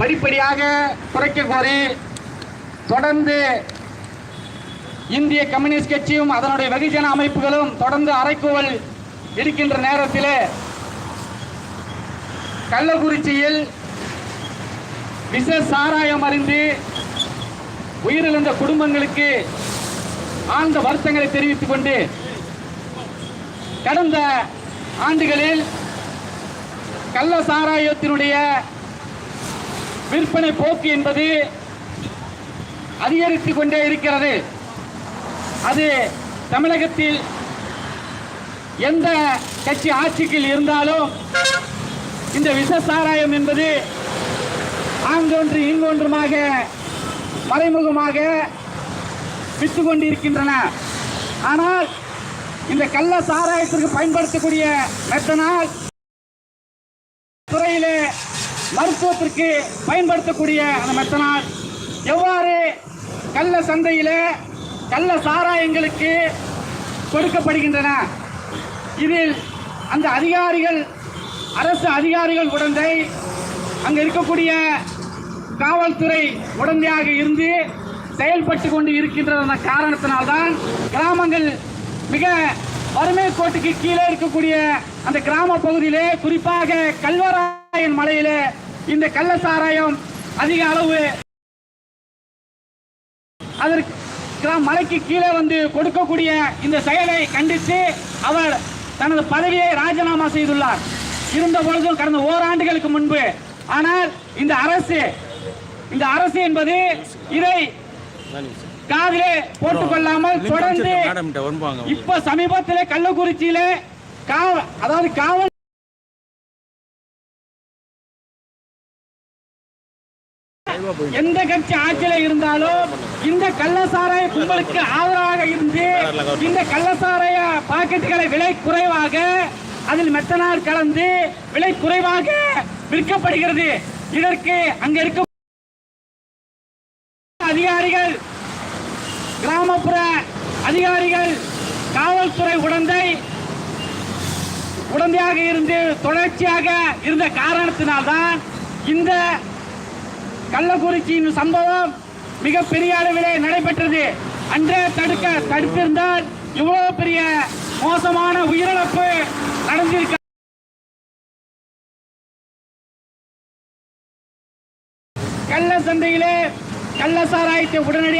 படிப்படியாக குறைக்க கோரி தொடர்ந்து இந்திய கம்யூனிஸ்ட் கட்சியும் அதனுடைய வெகுஜன அமைப்புகளும் தொடர்ந்து அரைக்கோவல் இருக்கின்ற நேரத்தில் கள்ளக்குறிச்சியில் விஷ சாராயம் அறிந்து உயிரிழந்த குடும்பங்களுக்கு ஆழ்ந்த வருத்தங்களை தெரிவித்துக் கொண்டு கடந்த ஆண்டுகளில் கள்ள சாராயத்தினுடைய விற்பனை போக்கு என்பது அதிகரித்து கொண்டே இருக்கிறது. அது தமிழகத்தில் எந்த கட்சி ஆட்சிக்கில் இருந்தாலும் இந்த விஷ சாராயம் என்பது ஆங்கொன்று இங்கொன்றுமாக மறைமுகமாக விற்று கொண்டிருக்கின்றன. ஆனால் இந்த கள்ள சாராயத்திற்கு பயன்படுத்தக்கூடிய மெத்தனால் மருத்துவத்திற்கு பயன்படுத்தக்கூடிய அந்த மெத்தனால் எவ்வாறு கள்ள சந்தையில் கள்ள சாராயங்களுக்கு கொடுக்கப்படுகின்றன? இதில் அந்த அதிகாரிகள் அரசு அதிகாரிகள் உடந்தை அங்கே இருக்கக்கூடிய காவல்துறை உடந்தையாக இருந்து செயல்பட்டு கொண்டு இருக்கின்றதான காரணத்தினால்தான் கிராமங்கள் மிக வறுமை கோட்டுக்கு கீழே இருக்கக்கூடிய அந்த கிராம பகுதியிலே குறிப்பாக கல்வராயன் மலையிலே இந்த கள்ள சாராயம் அதிக அளவு அதற்கு மலைக்கு கீழே வந்து கொடுக்கக்கூடிய இந்த செயலை கண்டித்து அவர் தனது பதவியை ராஜினாமா செய்துள்ளார். இருந்த பொழுதும் கடந்த ஓராண்டுகளுக்கு முன்பு. ஆனால் இந்த அரசு இந்த அரசு என்பது இதை காதிலே போட்டுக் கொள்ளாமல் தொடர்ந்து இப்ப சமீபத்திலே கள்ளக்குறிச்சியிலே அதாவது காவல் எந்த கட்சி ஆட்சியில இருந்தாலும் இந்த கள்ளசாராய கும்பலுக்கு ஆதரவாக இருந்து இந்த கள்ளசாராய பாக்கெட்டுகளை விலை குறைவாக அதில் மெத்தனால் கலந்து விலை குறைவாக விற்கப்படுகிறது. இதற்கு அங்க இருக்க அதிகாரிகள் கிராமப்புற அதிகாரிகள் காவல்துறை உடந்தை உடந்தையாக இருந்து தொடர்ச்சியாக இருந்த காரணத்தினால்தான் இந்த கள்ளக்குறிச்சியின் சம்பவம் மிகப்பெரிய அளவிலே நடைபெற்றது. அன்றே தடுக்க தடுத்திருந்தால் இவ்வளவு பெரிய மோசமான உயிரிழப்பு நடந்திருக்க கள்ள சந்தையிலே கள்ள சாராயத்தை உடனடியாக